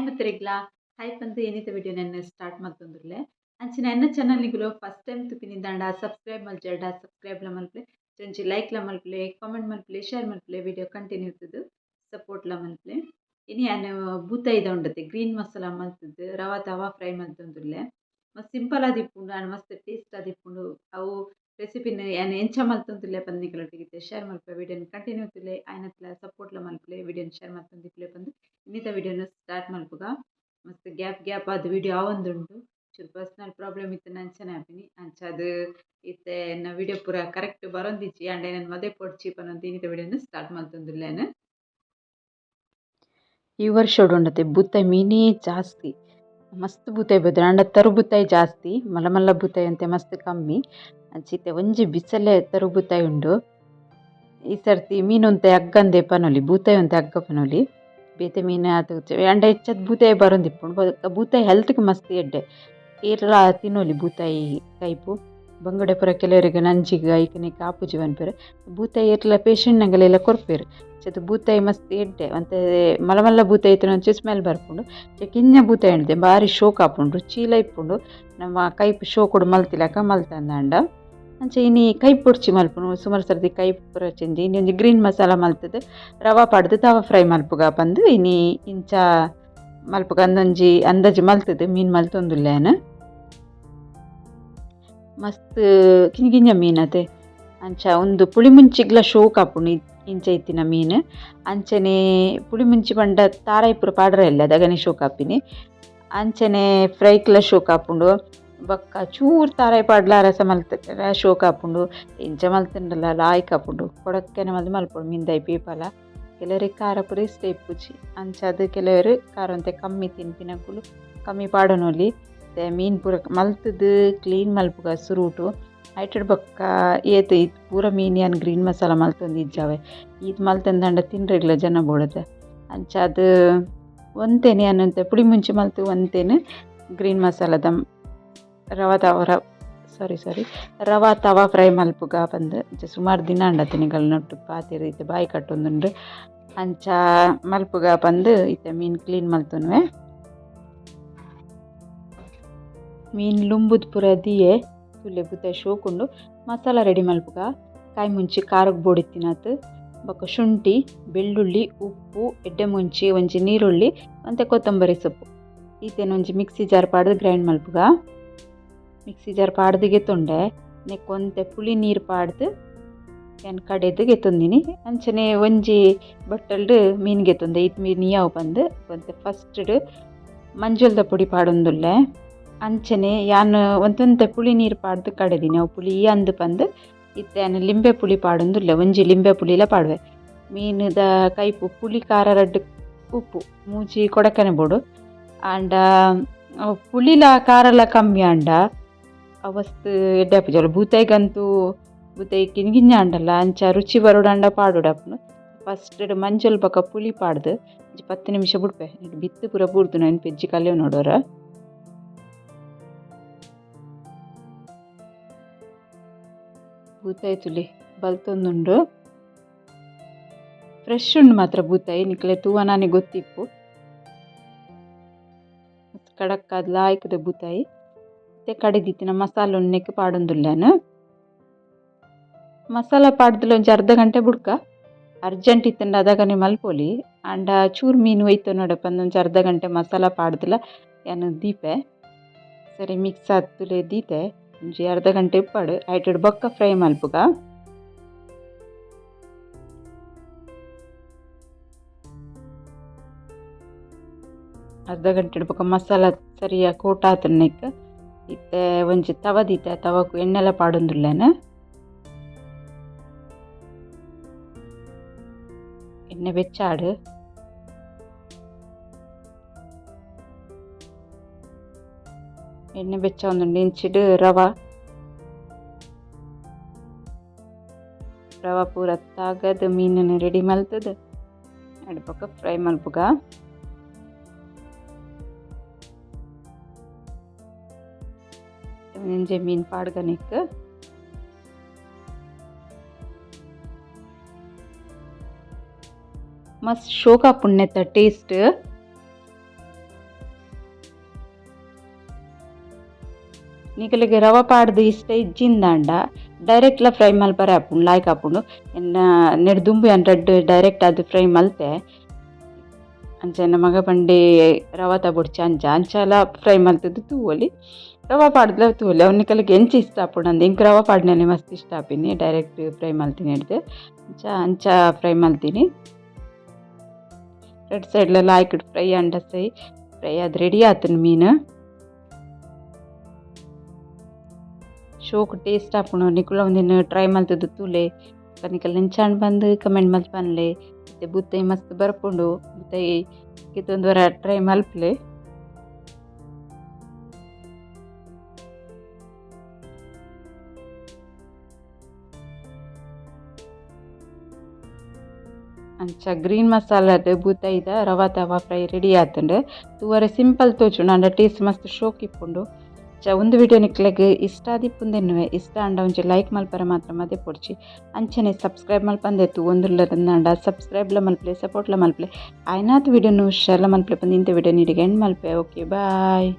Hi ಮುತ್ತರಿಗ್ಲ hi ಏನಿತ video ನೆನ್ನೆ ಸ್ಟಾರ್ಟ್ ಮಲ್ತೊಂದುಲ್ಲೆ ಅಂಚಿನ ಎನ್ನ ಚಾನಲ್ನಿಗುಲು ಫಸ್ಟ್ ಟೈಮ್ ತುಪಿನಿಂದಾಂಡ ಸಬ್ಸ್ಕ್ರೈಬ್ ಮಲ್ಜೆರ್ಡ ಸಬ್ಸ್ಕ್ರೈಬ್ಲ ಮಲ್ಪಲೆ ಲೈಕ್ ಲೈಕ್ಲ ಮಲ್ಪಲೆ ಕಾಮೆಂಟ್ ಮಲ್ಪಲೆ ಶೇರ್ ಮಲ್ಪಲೆ ವಿಡಿಯೋ ಕಂಟಿನ್ಯೂ ಇತ್ತದು ಸಪೋರ್ಟ್ಲ ಮಲ್ಪಲೆ. ಇನಿ ಯಾನು ಇದ ಉಂಡತೆ ಗ್ರೀನ್ ಮಸಾಲ ಮಲ್ತದ್ದು, ರವಾ ತವಾ ಫ್ರೈ ಮಲ್ತೊಂದುಲ್ಲೆ ಮಸ್ತ್ ಸಿಂಪಲ್ ಆದಿಪ್ಪುಂಡು ಆ್ಯಂಡ್ ಮಸ್ತ್ ಟೇಸ್ಟ್ ಆದಿಪ್ಪುಂಡು ಅವು ರೆಸಿಪಿನ ಯಾನ್ ಎಂಚ ಮಲ್ತೊಂದುಲ್ಲೆ ಪಂದಿಗಳೊಟ್ಟಿಗೆ ಶೇರ್ ಮಲ್ಪೆ ವಿಡಿಯೋನ ಕಂಟಿನ್ಯೂ ಇರ್ತಿಲ್ಲ ಆಯ್ನತ್ಲ ಸಪೋರ್ಟ್ಲ ಮಲ್ಪಲೆ ವಿಡಿಯೋನ ಶೇರ್ ಮಲ್ತೊಂದಿಪ್ಲೆ ಪಂದು ಇನ್ನಿತ ವಿಡಿಯೋನ ಸ್ಟಾರ್ಟ್ ಮಲ್ಪುಗ ಮಸ್ತ್ ಗ್ಯಾಪ್ ಗ್ಯಾಪ್ ಆದ್ ವಿಡಿಯೋ ಆವೊಂದುಂಡು ಚೂರು ಪರ್ಸನಲ್ ಪ್ರಾಬ್ಲಮ್ ಇತ್ತು ಅಂಚನೆ ಆಪಿನಿ ಅಂಚ ಅದು ಇತ್ತೆ ನನ್ನ ವಿಡಿಯೋ ಪೂರ ಕರೆಕ್ಟ್ ಬರೋಂದಿಚ್ಚಿ ಆಂಡ ನನ್ನ ಮದೆ ಪೊಡ್ಚಿ ಅನ್ನೋದು ಇನ್ನಿತ ವಿಡಿಯೋನ ಸ್ಟಾರ್ಟ್ ಮಲ್ತೊಂದುಲ್ಲೆನ್ ಈ ವರ್ಷ ಉಂಡತೆ ಬೂತಾಯಿ ಮೀನೇ ಜಾಸ್ತಿ. ಮಸ್ತ್ ಬೂತಾಯಿ ಬದ್ರೆ ಆಂಡ ತರು ಬೂತಾಯಿ ಜಾಸ್ತಿ ಮಲಮಲ್ಲ ಮಲ್ಲ ಬೂತಾಯಿ ಅಂತೆ ಮಸ್ತ್ ಕಮ್ಮಿ. ಅಂಚಿತ್ತೆ ಒಂಜಿ ಬಿಸಲೆ ತರು ಬೂತಾಯಿ ಉಂಡು. ಈ ಸರ್ತಿ ಮೀನೊಂತೆ ಅಗ್ಗಂದೆ ಪನೊಲಿ ಬೂತಾಯಿ ಒಂತೆ ಅಗ್ಗ ಪನೊಲಿ. ಬೇತೆ ಮೀನು ಅದು ಅಂಡ ಹೆಚ್ಚದ ಬೂತಾಯಿ ಬರೊಂದಿಪ್ಪುಂಡು ಬೂತಾಯಿ ಹೆಲ್ತ್ಗೆ ಮಸ್ತ್ ಎಡ್ಡೆ. ಏರ್ಲ ತಿನ್ನೋಲಿ ಬೂತಾಯಿ ಕೈಪು. ಬಂಗುಡೆ ಪೂರ ಕೆಲವರಿಗೆ ನಂಜಿಗ ಐಕನೆ ಕಾಪುಜಿ ಪನ್ಪೆರ್ ಬೂತಾಯಿ ಏರ್ಲ ಪೇಷಂಟ್ ನಂಗಲೆಲ್ಲ ಕೊರ್ಪೆರ್ ಚತ್ ಬೂತಾಯಿ ಮಸ್ತ್ ಎಡ್ಡೆ. ಅಂತೆ ಮಲ್ಲ ಮಲ್ಲ ಬೂತಾಯಿ ಇತ್ತು ಒಂಚೂರು ಸ್ಮೆಲ್ ಬರ್ಪುಂಡು. ಕಿಂಜ ಬೂತಾಯಿ ಎಣ್ದೆ ಬಾರಿ ಶೋಕ್ ಆಪುಂಡು. ಚೀಲ ಇಪ್ಪುಂಡು. ನಮ್ಮ ಕೈಪು ಶೋಕುಡು ಮಲ್ತಿಲಕ ಮಲ್ತಂದಾಂಡ ಅಂಚ ಇನಿ ಕೈ ಪೊಡ್ಚಿ ಮಲ್ಪುನು ಸುಮಾರು ಸರ್ತಿ ಕೈ ಪೂರ ಚಂಜಿ ಇನಿ ಒಂಜಿ ಗ್ರೀನ್ ಮಸಾಲ ಮಲ್ತದು. ರವಾ ಪಾಡ್ದು ತಾವ ಫ್ರೈ ಮಲ್ಪುಗ ಬಂದು ಇನಿ ಇಂಚ ಮಲ್ಪುಗ ಅಂದೊಂಜಿ ಅಂದಾಜಿ ಮಲ್ತದು, ಮೀನು ಮಲ್ತೊಂದುಲ್ಲೇನ್ ಮಸ್ತ್ ಕಿಂಜ ಮೀನು ಅದೇ. ಅಂಚ ಒಂದು ಪುಳಿ ಮುಂಚಿಗ್ಲ ಶೋಕ್ ಆಪುಂಡು ಇಂಚ ಇತ್ತಿನ ಮೀನು. ಅಂಚನೆ ಪುಳಿ ಮುಂಚಿ ಪಂಡ ತಾರಾಯಿಪುರ ಪಾಡ್ರ ಪಾಡ್ರೆ ಇಲ್ಲ ದಗನೆ ಶೋಕ್ ಆಪಿನಿ. ಅಂಚನೆ ಫ್ರೈಕ್ಲ ಶೋಕ್ ಆಪುಂಡು. ಬೊಕ್ಕ ಚೂರು ತಾರಾಯಿ ಪಾಡ್ಲ ರಸ ಶೋ ಕಾಪುಂಡು ಎಂಚ ಇಂಚ ಮಲ್ತಂಡಲ, ಲಾಯಿ ಕಾಪುಂಡು, ಕೊಡಕ್ಕನೆ ಮಲ್ತು ಮಲ್ಪುಂಡು, ಮಿಂದಾಯಿ ಪೀಪಲ. ಕೆಲವರಿಗೆ ಖಾರ ಪುರಿ ಇಷ್ಟ ಇಪ್ಪುಜಿ ಅಂಚ ಅದು ಕೆಲವರು ಖಾರ ಅಂತೆ ಕಮ್ಮಿ ತಿನ್ಪಿನಕುಲು ಕಮ್ಮಿ ಪಾಡೊನೊಲಿ ಮೀನು ಪೂರ ಮಲ್ತದ್ದು ಕ್ಲೀನ್ ಮಲ್ಪುಗ ಸುರುಟು ಐಟಡ್ ಬೊಕ್ಕ ಏತ ಇದು ಪೂರ ಮೀನು ಏನು ಗ್ರೀನ್ ಮಸಾಲ ಮಲ್ತೊಂದು ಇಜ್ಜಾವೆ. ಇದು ಮಲ್ತಂದಂಡ ತಿನ್ರೆಗ್ಲ ಜನ ಬೋಡದೆ ಅಂಚ ಅದು ಒಂತೇನೆ ಅನ್ನಂತೆ, ಪುಡಿ ಮುಂಚೆ ಮಲ್ತು ಒಂತೇನೆ ಗ್ರೀನ್ ಮಸಾಲದ ರವಾ ತವ ಸಾರಿ ಸಾರಿ ರವಾ ತವ ಫ್ರೈ ಮಲ್ಪುಗ ಬಂದು ಸುಮಾರು ದಿನ ಅಂಡ ನಿಗಲ್ ನೊಟ್ಟು ಪಾತೆರ್ ಇತ್ತೆ ಬಾಯಿ ಕಟ್ಟೊಂದುಂಡು ಅಂಚ ಮಲ್ಪುಗ ಬಂದು ಇತ್ತೆ ಮೀನು ಕ್ಲೀನ್ ಮಲ್ತುನ್ವೆ. ಮೀನು ಲುಂಬುದ್ ಪೂರ ದಿಯೆ ತುಲೆ ಬುತ್ತ ಶೋಕುಂಡು. ಮಸಾಲ ರೆಡಿ ಮಲ್ಪುಗ, ಕಾಯಿ ಮುಂಚಿ ಖಾರಕ್ಕೆ ಬೋಡಿತ್ತಿನತ್ ಬೊಕ ಶುಂಠಿ, ಬೆಳ್ಳುಳ್ಳಿ, ಉಪ್ಪು, ಎಡ್ಡೆ ಮುಂಚಿ, ಒಂಜಿ ನೀರುಳ್ಳಿ ಮತ್ತು ಕೊತ್ತಂಬರಿ ಸೊಪ್ಪು. ಈತೇನು ಒಂಜಿ ಮಿಕ್ಸಿ ಜಾರ್ ಪಾಡ್ದು ಗ್ರೈಂಡ್ ಮಲ್ಪುಗ. ಜಾರ್ ಪಾಡ್ದು ಗೆತ್ತೊಂಡೆ ನೆಕ್ ಒಂತೆ ಪುಳಿ ನೀರು ಪಾಡ್ದು ಏನು ಕಡೆದು ಗೆತ್ತೊಂದಿನಿ ಅಂಚನೆ ಒಂಜಿ ಬಟ್ಟಲ್ಡು ಮೀನು ಗೆತ್ತೊಂದೆ ಇತ್ ಮೀನು ಯಾವು ಬಂದು, ಒಂತೆ ಫಸ್ಟ್ಡ್ ಮಂಜುಲ್ದ ಪುಡಿ ಪಾಡೊಂದುಲ್ಲೆ. ಅಂಚನೆ ಯಾನ್ ಒಂತೊಂತೆ ಪುಳಿ ನೀರು ಪಾಡ್ದು ಕಡೆದಿನಿ. ಅವು ಪುಳಿ ಅಂದು ಪಂದು ಇತ್ತೆ ಲಿಂಬೆ ಪುಳಿ ಪಾಡೊಂದುಲ್ಲೆ, ಒಂಜಿ ಲಿಂಬೆ ಪುಳಿಲ ಪಾಡುವೆ. ಮೀನುದ ಕೈಪು ಪುಳಿ ಖಾರ ರಡ್ಡು ಉಪ್ಪು, ಮೂಜಿ ಕೊಡಕನೆ ಬೋಡು. ಆಂಡ ಪುಳಿಲ ಖಾರಲ ಕಮ್ಮಿ ಆಂಡ ಅವಸ್ತು ಎಡ್ಡೆ ಆಪುಜಲ ಬೂತಾಯಿಗಂತೂ ಬೂತಾಯಿ ಕಿನ್ಗಿಂಜ ಆಂಡಲ್ಲ ಅಂಚ ರುಚಿ ಬರೋಡಾಂಡ ಪಾಡೋಡಪ್ಪನು ಫಸ್ಟ್ ಮಂಜಲ್ ಬೊಕ ಪುಳಿ ಪಾಡ್ದು ಪತ್ತು ನಿಮಿಷ ಬಿಡ್ಪೆ. ಬಿತ್ತು ಪೂರ ಬೂರ್ದು ನಾನು ಪೆಜ್ಜಿ ಕಲ್ಯವು ನೋಡೋರ. ಬೂತಾಯಿ ತುಲಿ, ಬಲ್ತೊಂದುಂಡು. ಫ್ರೆಶ್ ಉಂಡು ಮಾತ್ರ ಬೂತಾಯಿ, ನಿಕ್ಲೆ ತೂವ ನನಗೆ ಗೊತ್ತಿಪ್ಪು. ಕಡಕ್ ಆದ್ ಲಾಯ್ಕದ ಬೂತಾಯಿ. ಮತ್ತೆ ಕಡೆದಿತ್ತಿನ ಮಸಾಲ ಉಣ್ಣೆಕ್ ಪಾಡೊಂದುಲ್ಲೆನ್ ಮಸಾಲ ಪಾಡ್ದಲ ಒಂಜಿ ಅರ್ಧ ಗಂಟೆ ಬುಡ್ಕ ಅರ್ಜೆಂಟ್ ಇತ್ತಂಡ ಅದಾಗನೆ ಮಲ್ಪೊಲಿ ಆಂಡ ಚೂರು ಮೀನು ಒಯ್ತು ನೋಡಪ್ಪ ಒಂಜಿ ಅರ್ಧ ಗಂಟೆ ಮಸಾಲ ಪಾಡ್ದಲ ಏನು ದೀಪೆ ಸರಿ ಮಿಕ್ಸ್ ಆತುಲೆ ದೀತೆ ಒಂಜಿ ಅರ್ಧ ಗಂಟೆ ಇಪ್ಪಡು ಐಟಡ್ ಬೊಕ್ಕ ಫ್ರೈ ಮಲ್ಪುಗ ಅರ್ಧ ಗಂಟೆ ಬೊಕ ಮಸಾಲ ಸರಿಯ ಕೋಟ ಆತನ್ನೆಕ್ ಇತ್ತೆ ಒಂಜಿ ತವ ದೀತೆ ತವಕು ಎಣ್ಣೆಲ ಪಾಡೊಂದುಲ್ಲೆನ್ ಎಣ್ಣೆ ಬೆಚ್ಚಾಡ್ ಎಣ್ಣೆ ಬೆಚ್ಚ ಒಂದುಂಡು ಇಂಚಿಡ್ ರವ ರವ ಪೂರ ತಾಗದ್ ಮೀನನ್ನು ರೆಡಿ ಮಲ್ತದ್ ಅಡ್ ಬೊಕ ಫ್ರೈ ಮಲ್ಪುಗ જે મીનપાડ ગનિક ಮಸ್ತ್ ಶೋಕ ಪುಣ್ಯತ ಟೇಸ್ಟ್ ನಿಕಲಿಗೆ ರವ ಪಾಡ್ದು ಇಷ್ಟ ಇಜ್ಜಿಂದಾಂಡ ಡೈರೆಕ್ಟ್ಲ ಫ್ರೈ ಮಲ್ಪರೆ ಹಾಪುಂಡು ಲಾಯ್ಕ್ ಹಾಪುಂಡು ಎನ್ನ ನೆಡ್ದುಂಬು ಅನ್ ರೆಡ್ ಡೈರೆಕ್ಟ್ ಅದು ಫ್ರೈ ಮಲ್ತೆ ಅಂಚ ಎನ್ನ ಮಗ ಪಂಡೆ ರವ ತಗೊಡ್ಚ ಅಂಚ ಅಂಚೆಲ್ಲ ಫ್ರೈ ಮಲ್ತದ್ದು ತೂವಲಿ ರವ ಪಾಡ್ಲ ತೂವೊಲಿ ಅವ್ನ ನಿಕಲಿಗೆ ಎಂಚ ಇಷ್ಟ ಆಪುಂಡು ಅಂದ ಇಂಕ್ ರವ ಪಾಡ್ನೆ ಮಸ್ತ್ ಇಷ್ಟ ಆಪಿನಿ ಡೈರೆಕ್ಟ್ ಫ್ರೈ ಮಲ್ತೀನಿ ಹಿಡ್ದು ಅಂಚ ಅಂಚ ಫ್ರೈ ಮಲ್ತೀನಿ ಎರಡು ಸೈಡ್ಲ ಲಾಯ್ಕ್ ಫ್ರೈ ಅಂಡ ಸೈ ಫ್ರೈ ಅದು ರೆಡಿ ಆತನ ಮೀನು ಶೋಕ್ ಟೇಸ್ಟ್ ಆಪುಂಡು ನಿಕುಲ ಒಂದಿನ ಟ್ರೈ ಮಲ್ತದ್ದು ತೂಲೆ ನಿಕಲ್ ನೆಂಚಾಂಡ್ ಬಂದು ಕಮೆಂಟ್ ಮಲ್ತ್ ಪನ್ಲೆ ಮತ್ತೆ ಬುತ್ತೈ ಮಸ್ತ್ ಬರ್ಪುಂಡು ಬುತ್ತೈ ಕಿತ್ತೊಂದು ವರ ಟ್ರೈ ಮಲ್ಪ್ಲೆ ಅಂಚ ಗ್ರೀನ್ ಮಸಾಲದ ಬೂತೈದ ರವಾ ತವಾ ಫ್ರೈ ರೆಡಿ ಆತುಂಡು ತೂವರೆ ಸಿಂಪಲ್ ತೋಜುಂಡು ಆಂಡ ಟೇಸ್ಟ್ ಮಸ್ತ್ ಶೋಕ್ ಇಪ್ಪುಂಡು ಚ ಒಂದು ವಿಡಿಯೋ ನಿಕ್ಲೆಗ್ ಇಷ್ಟ ಆದಿಪ್ಪುಂದೆನ್ನುವೆ ಇಷ್ಟ ಆಂಡ ಒಂಜಿ ಲೈಕ್ ಮಲ್ಪರೆ ಮಾತ್ರ ಮದೆ ಪೊಡ್ಚಿ ಅಂಚನೆ ಸಬ್ಸ್ಕ್ರೈಬ್ ಮಲ್ಪಂದೆತ್ತು ಒಂದುರ್ಲದಂದಾಂಡ ಸಬ್ಸ್ಕ್ರೈಬ್ಲ ಮಲ್ಪಲೆ ಸಪೋರ್ಟ್ಲ ಮಲ್ಪಲೆ ಆಯ್ನಾತ್ ವಿಡಿಯೋನು ಶರ್ಲ ಮಲ್ಪಲೆ ಪಂದ್ ಇಂಥ ವಿಡಿಯೋ ನೀಡಿಗೆ ಎಂಡ್ ಮಲ್ಪೆ ಓಕೆ ಬಾಯ್